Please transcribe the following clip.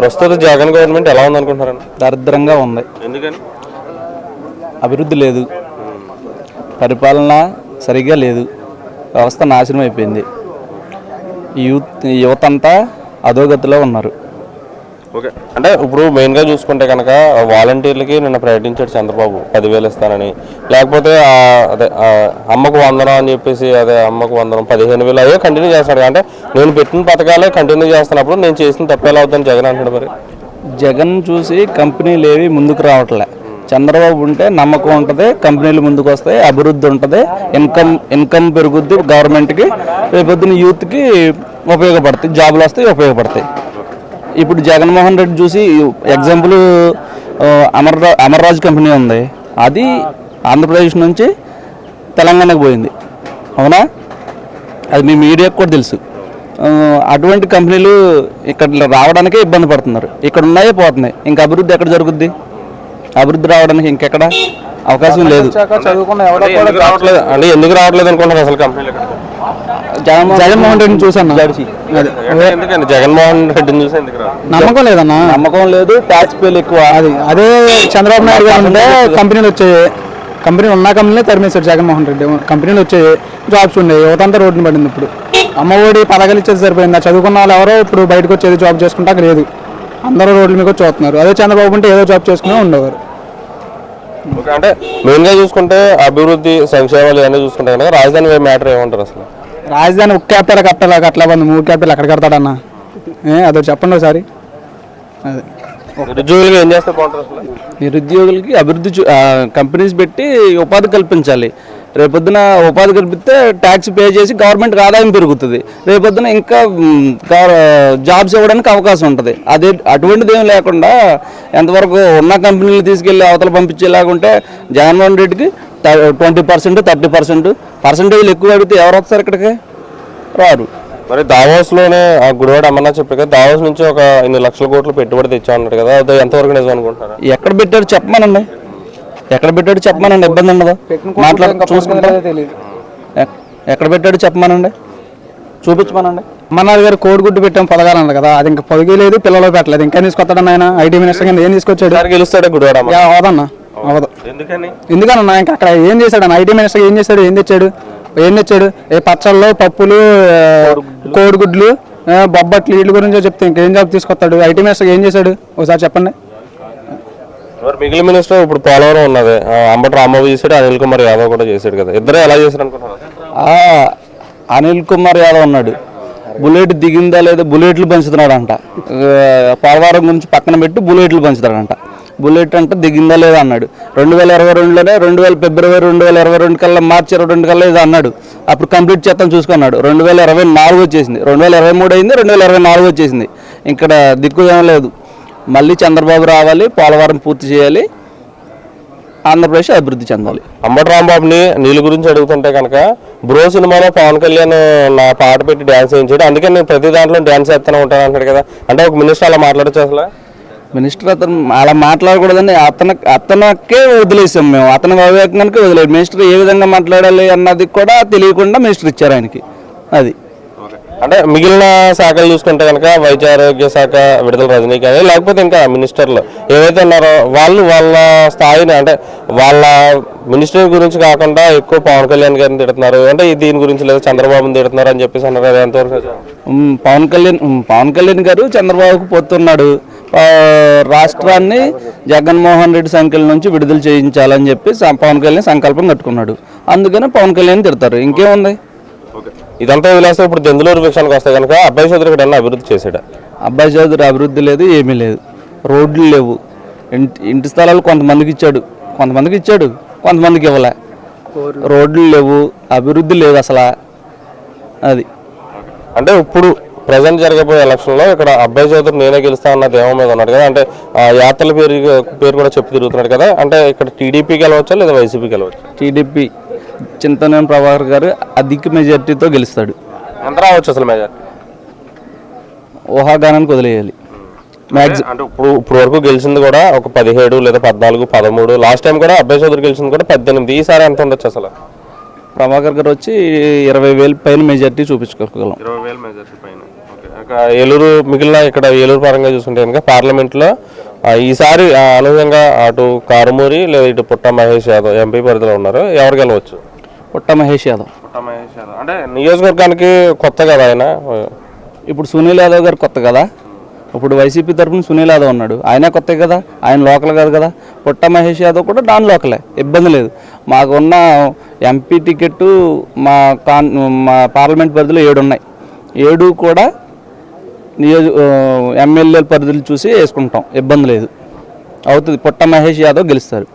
ప్రస్తుత జగన్ గవర్నమెంట్ ఎలా ఉంది అనుకుంటున్నారన్న దరిద్రంగా ఉంది. ఎందుకని? అభివృద్ధి లేదు. పరిపాలన సరిగ్గా లేదు. వ్యవస్థ నాశనం అయిపోయింది. యూత్ యువత అంతా అధోగతిలో ఉన్నారు. ఓకే. అంటే ఇప్పుడు మెయిన్గా చూసుకుంటే కనుక వాలంటీర్లకి నిన్న ప్రకటించాడు చంద్రబాబు. పదివేలు ఇస్తానని. లేకపోతే అదే అమ్మకు వందనం అని చెప్పేసి అదే అమ్మకు వందనం పదిహేను వేలు అదే కంటిన్యూ చేస్తాడు. అంటే నేను పెట్టిన పథకాలే కంటిన్యూ చేస్తున్నప్పుడు నేను చేసిన తప్పేలా అవుతుందని జగన్ అంటాడు మరి. జగన్ చూసి కంపెనీలు ఏవి ముందుకు రావట్లే. చంద్రబాబు ఉంటే నమ్మకం ఉంటుంది కంపెనీలు ముందుకు వస్తాయి అభివృద్ధి ఉంటుంది ఇన్కమ్ ఇన్కమ్ పెరుగుద్ది గవర్నమెంట్కి రేపొద్దున యూత్కి ఉపయోగపడతాయి జాబులు వస్తాయి ఉపయోగపడతాయి. ఇప్పుడు జగన్మోహన్ రెడ్డి చూసి ఎగ్జాంపుల్ అమర్ అమర్రాజ్ కంపెనీ ఉంది. అది ఆంధ్రప్రదేశ్ నుంచి తెలంగాణకు పోయింది. అవునా? అది మీ మీడియాకు కూడా తెలుసు. అటువంటి కంపెనీలు ఇక్కడ రావడానికే ఇబ్బంది పడుతున్నారు. ఇక్కడ ఉన్నాయే పోతున్నాయి. ఇంకా అభివృద్ధి ఎక్కడ జరుగుద్ది? అభివృద్ధి రావడానికి ఇంకెక్కడ అవకాశం లేదు. చదువుకున్న ఎందుకు రావట్లేదు? అంటే ఎందుకు రావట్లేదు అనుకుంటున్నారు అసలు కంపెనీలు? జగన్మోహన్ రెడ్డిని చూసాను అంటే జగన్మోహన్ రెడ్డిని చూసి ఎందుకు? నమ్మకం లేదన్నా? నమ్మకం లేదు ట్యాక్స్ పేలు ఎక్కువ. అది అదే చంద్రబాబు నాయుడు గారు ఉంటే కంపెనీలు వచ్చాయి. కంపెనీ ఉన్న కంపెనీలే తరిమేశాడు జగన్మోహన్ రెడ్డి. కంపెనీలు వచ్చాయి జాబ్స్ ఉండేవి. యువతంతా రోడ్డున పడింది ఇప్పుడు. అమ్మఒడి పథకాలు ఇచ్చేది సరిపోయింది? చదువుకున్న వాళ్ళు ఎవరో ఇప్పుడు బయటకు వచ్చేది జాబ్ చేసుకుంటాక లేదు. అందరూ రోడ్ల మీద వచ్చి చూస్తున్నారు అదే చంద్రబాబు ఉంటే ఏదో జాబ్ చేసుకునే ఉండేవారు. ఓకే అంటే మెయిన్గా చూసుకుంటే అభివృద్ధి సంక్షేమాలు ఇవన్నీ చూసుకుంటే కనుక రాజధాని మ్యాటర్ ఏమంటారు అసలు? రాజధాని ఒక క్యాపిటల్ కట్టాలా కట్టలా బంది మూడు క్యాపిటల్ ఎక్కడ కడతాడన్నా? ఏ అదో చెప్పండి ఒకసారి. అదే. నిరుద్యోగులుగా ఏం చేస్తే బాగుంటుంది నిరుద్యోగులకి అభివృద్ధి కంపెనీస్ పెట్టి ఉపాధి కల్పించాలి. రేపొద్దున ఉపాధి కల్పిస్తే ట్యాక్స్ పే చేసి గవర్నమెంట్కి ఆదాయం పెరుగుతుంది. రేపొద్దున ఇంకా జాబ్స్ ఇవ్వడానికి అవకాశం ఉంటుంది. అదే అటువంటిది ఏం లేకుండా ఎంతవరకు ఉన్న కంపెనీలు తీసుకెళ్ళి అవతల పంపించేలాగా ఉంటే జగన్మోహన్ రెడ్డికి ట్వంటీ పర్సెంట్ థర్టీ పర్సెంట్ పర్సంటేజ్లు ఎక్కువ అడిగితే ఎవరు వస్తారు ఇక్కడికి? రారు మరి దావోస్లోనే ఆ గుడివాడ అమ్మన్నా చెప్పారు కదా దావోస్ నుంచి ఒక ఇన్ని లక్షల కోట్లు పెట్టుబడి తెచ్చా అన్నారు కదా అది ఎంతవరకు నిజం అనుకుంటున్నారా? ఎక్కడ పెట్టాడు చెప్పమనండి. ఎక్కడ పెట్టాడు చెప్పమనండి ఇబ్బంది ఉండదు. మాట్లాడు చూసుకుంటా. ఎక్- ఎక్కడ పెట్టాడు చెప్పమనండి? చూపించమనండి. అమర్నాథ్ గారు కోడిగుడ్డు పెట్టాం పథకాలు అన్నారు కదా అది ఇంకా పొదిగి లేదు పిల్లలు పెట్టలేదు. ఇంకా తీసుకొస్తాడు ఆయన ఐటీ మినిస్టర్ కింద ఏం తీసుకొచ్చాడు? గెలుస్తాడే గుడివాడ అవదన్నా అవదు. ఎందుకని? ఎందుకన్నా ఇంకా అక్కడ ఏం చేశాడు? అన్న ఐటీ మినిస్టర్ ఏం చేశాడు? ఏం తెచ్చాడు? ఏం తెచ్చాడు? ఏ పచ్చళ్ళు పప్పులు కోడిగుడ్లు. బొబ్బట్లు వీటి గురించి చెప్తే ఇంకేం జాబ్ తీసుకొస్తాడు? ఐటీ మినిస్టర్ ఏం చేశాడు? ఒకసారి చెప్పండి. మరి మిగిలిన మినిస్టర్ ఇప్పుడు పోలవరం ఉన్నది. అంబటి రాంబాబు చేశాడు అనిల్ కుమార్ యాదవ్ కూడా చేశాడు కదా. ఇద్దరు ఎలా చేశారు అనుకుంటున్నారు? అనిల్ కుమార్ యాదవ్ ఉన్నాడు. బుల్లెట్ దిగిందా లేదా బుల్లెట్లు పంచుతున్నాడంట. పోలవరం గురించి పక్కన పెట్టి బుల్లెట్లు పంచుతాడంట బుల్లెట్ అంటే దిగిందా లేదా అన్నాడు. రెండు వేల ఇరవై రెండులోనే రెండు వేల ఫిబ్రవరి రెండు వేల ఇరవై రెండు కల్లా మార్చి ఇరవై రెండు కల్లా ఇది అన్నాడు. అప్పుడు కంప్లీట్ చేస్తాను చూసుకున్నాడు. రెండు వేల ఇరవై నాలుగు వచ్చేసింది. రెండు వేల ఇరవై మూడు అయింది రెండు వేల ఇరవై నాలుగు వచ్చేసింది. ఇక్కడ దిక్కుదేం లేదు. మళ్ళీ చంద్రబాబు రావాలి పోలవరం పూర్తి చేయాలి ఆంధ్రప్రదేశ్ అభివృద్ధి చెందాలి. అంబటి రాంబాబుని నీళ్ళ గురించి అడుగుతుంటే కనుక బ్రో సినిమాలో పవన్ కళ్యాణ్ నా పాట పెట్టి డ్యాన్స్ చేయించాడు అందుకే నేను ప్రతి దాంట్లో డ్యాన్స్ చేస్తూనే ఉంటాను అంటాడు కదా. అంటే ఒక మినిస్టర్ అలా మాట్లాడచ్చు అసలు. మినిస్టర్ అతను అలా మాట్లాడకూడదని అతను అతనికే వదిలేసాం మేము. అతని వివేకానికి వదిలేదు మినిస్టర్ ఏ విధంగా మాట్లాడాలి అన్నది కూడా తెలియకుండా మినిస్టర్ ఇచ్చారు ఆయనకి. అది. అంటే మిగిలిన శాఖలు చూసుకుంటే కనుక వైద్య ఆరోగ్య శాఖ విడుదల రజనీ కానీ లేకపోతే ఇంకా మినిస్టర్లు ఏవైతే ఉన్నారో వాళ్ళు వాళ్ళ స్థాయిని అంటే వాళ్ళ మినిస్టర్ గురించి కాకుండా ఎక్కువ పవన్ కళ్యాణ్ గారిని తిడుతున్నారు. అంటే దీని గురించి లేదా చంద్రబాబుని తిడుతున్నారు అని చెప్పేసి అన్నారు ఎంతవరకు? పవన్ కళ్యాణ్ పవన్ కళ్యాణ్ గారు చంద్రబాబుకు పోతున్నాడు. రాష్ట్రాన్ని జగన్మోహన్ రెడ్డి సంఖ్యల నుంచి విడుదల చేయించాలని చెప్పి పవన్ కళ్యాణ్ సంకల్పం కట్టుకున్నాడు. అందుకనే పవన్ కళ్యాణ్ తిడతారు. ఇంకేముంది? ఇదంతా వదిలేస్తే ఇప్పుడు దెందులూరు విషయానికి వస్తే కనుక అబ్బాయి చౌదరి ఇక్కడ అభివృద్ధి చేశాడు? అబ్బాయి చౌదరి అభివృద్ధి లేదు ఏమీ లేదు. రోడ్లు లేవు. ఇంటి ఇంటి స్థలాలు కొంతమందికి ఇచ్చాడు. కొంతమందికి ఇచ్చాడు కొంతమందికి ఇవ్వలే. రోడ్లు లేవు అభివృద్ధి లేదు అసలు. అది. అంటే ఇప్పుడు ప్రజెంట్ జరగబోయే ఎలక్షన్లో ఇక్కడ అబ్బాయి చౌదరి నేనే గెలుస్తా అన్న దేవం మీద ఉన్నాడు కదా. అంటే ఆ యాత్రల పేరు పేరు కూడా చెప్పి తిరుగుతున్నాడు కదా. అంటే ఇక్కడ టీడీపీకి వెళ్ళవచ్చా లేదా వైసీపీకి వెళ్ళవచ్చు టీడీపీ చింతనేని ప్రభాకర్ గారు అధిక మెజార్టీతో గెలుస్తాడు. ఎంత రావచ్చు అసలు మేజర్ ఊహాగానానికి వదిలేయాలి. అంటే ఇప్పుడు ఇప్పుడు వరకు గెలిచింది కూడా ఒక పదిహేడు లేదా పద్నాలుగు పదమూడు. లాస్ట్ టైం కూడా అబ్బాయి చౌదరి గెలిచింది కూడా పద్దెనిమిది. ఈసారి ఎంత ఉండొచ్చు అసలు? ప్రభాకర్ గారు వచ్చి ఇరవై వేలు పైన మెజార్టీ చూపించుకోగలం. ఇరవై వేల మెజార్టీ పైన. ఏలూరు మిగిలిన ఇక్కడ ఏలూరు పరంగా చూసుకుంటే కనుక పార్లమెంట్లో ఈసారి ఆ, అనూహ్యంగా అటు కారుమూరి లేదా ఇటు పుట్ట మహేష్ యాదవ్ ఎంపీ పరిధిలో ఉన్నారు ఎవరు గెలవచ్చు? పుట్ట మహేష్ యాదవ్. పుట్ట మహేష్ యాదవ్. అంటే నియోజకవర్గానికి కొత్త కదా ఆయన? ఇప్పుడు సునీల్ యాదవ్ గారు కొత్త కదా? ఇప్పుడు వైసీపీ తరఫున సునీల్ యాదవ్ ఉన్నాడు. ఆయన కొత్త కదా? ఆయన లోకల్ కాదు కదా? పుట్ట మహేష్ యాదవ్ కూడా దాని లోకలే. ఇబ్బంది లేదు. మాకున్న ఎంపీ టికెట్ మా కాన్ మా పార్లమెంట్ పరిధిలో ఏడు ఉన్నాయి ఏడు కూడా నియోజ ఎమ్మెల్యేల పరిధులు చూసి వేసుకుంటాం. ఇబ్బంది లేదు. అవుతుంది. పుట్ట మహేష్ యాదవ్ గెలుస్తారు.